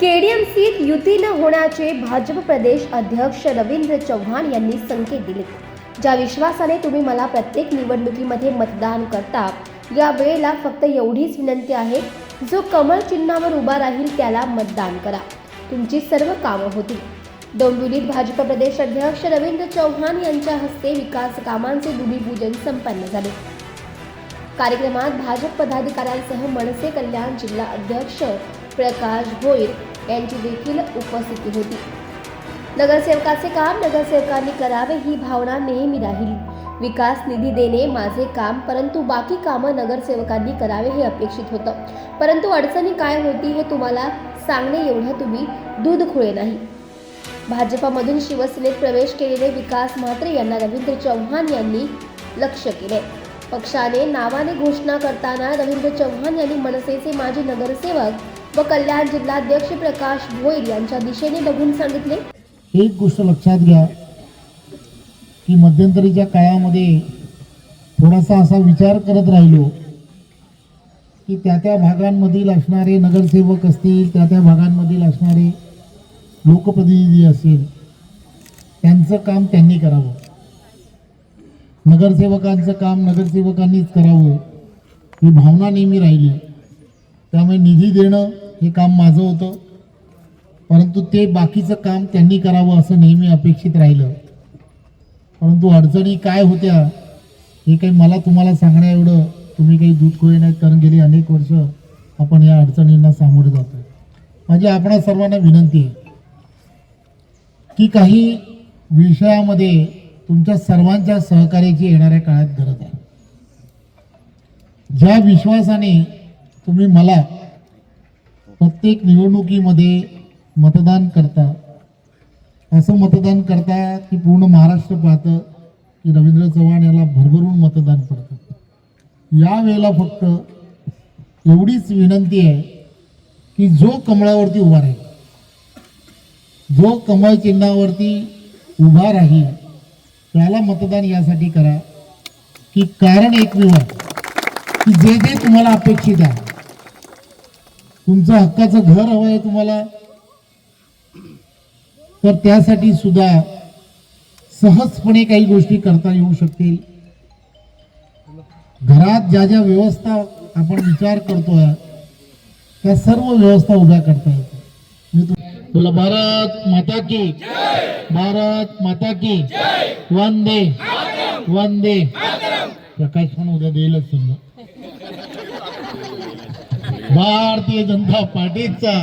केडीएमसीत युती न होण्याचे भाजप प्रदेश अध्यक्ष रवींद्र चव्हाण यांनी संकेत दिले. ज्या विश्वासाने तुम्ही मला प्रत्येक निवडणुकीमध्ये मतदान करता या वेळेला फक्त एवढीच विनंती आहे जो कमळ चिन्हावर उभा राहील त्याला मतदान करा. तुमची सर्व कामं होतील. डोंबिवलीत भाजप प्रदेश अध्यक्ष रवींद्र चव्हाण यांच्या हस्ते विकास कामांचे भूमिपूजन संपन्न झाले. कार्यक्रमात भाजप पदाधिकाऱ्यांसह मनसे कल्याण जिल्हा अध्यक्ष प्रकाश भोईर यांची देखील उपस्थिती होती. नगरसेवकाचे काम नगरसेवकांनी करावे ही भावना नेहमी राहील. विकास निधी देणे माझे काम परंतु बाकी कामं नगरसेवकांनी करावे हे अपेक्षित होतं. परंतु अडचणी काय होती हे तुम्हाला सांगणे एवढं तुम्ही दूध खुळे नाही. भाजपामधून शिवसेनेत प्रवेश केलेले विकास म्हात्रे यांना रवींद्र चव्हाण यांनी लक्ष केले पक्षाने नावाने घोषणा करताना रवींद्र चव्हाण यांनी मनसेचे माजी नगरसेवक व कल्याण जिल्हाध्यक्ष प्रकाश भोईर यांच्या दिशेने बघून सांगितले. एक गोष्ट लक्षात घ्या की मध्यंतरीच्या काळामध्ये थोडासा असा विचार करत राहिलो की त्या त्या भागांमधील असणारे नगरसेवक असतील त्या त्या भागांमधील असणारे लोकप्रतिनिधी असेल त्यांचं काम त्यांनी करावं. नगरसेवकांचं काम नगरसेवकांनीच करावं ही भावना नेहमी राहिली. त्यामुळे निधी देणं हे काम माझं होतं. परंतु ते बाकीचं काम त्यांनी करावं असं नेहमी अपेक्षित राहिलं. परंतु अडचणी काय होत्या हे काही मला तुम्हाला सांगण्या एवढं तुम्ही काही दूध खोळे नाहीत कारण गेली अनेक वर्ष आपण या अडचणींना सामोरे जातो माझी आपणा सर्वांना विनंती आहे की काही विषयामध्ये तुमच्या सर्वांच्या सहकार्याची येणाऱ्या काळात गरज आहे. ज्या विश्वासाने तुम्ही मला प्रत्येक निवडणुकीमध्ये मतदान करता असं मतदान करता की पूर्ण महाराष्ट्र पाहतं की रवींद्र चव्हाण याला भरभरून मतदान पडतं. या वेळेला फक्त एवढीच विनंती आहे की जो कमळावरती उभा राहील जो कमळ चिन्हावरती उभा राहील त्याला मतदान यासाठी करा. की कारण एकमेव की जे जे तुम्हाला अपेक्षित आहे. तुमचं हक्काचं घर हवं आहे तुम्हाला. तर त्यासाठी सुद्धा सहजपणे काही गोष्टी करता येऊ शकतील. घरात ज्या ज्या व्यवस्था आपण विचार करतोय त्या सर्व व्यवस्था उभ्या करता येतात मी बोला भारत माता की। भारत माता की। वंदे। वंदे। प्रकाश पण उद्या देईलच समजा. भारतीय जनता पार्टीचा.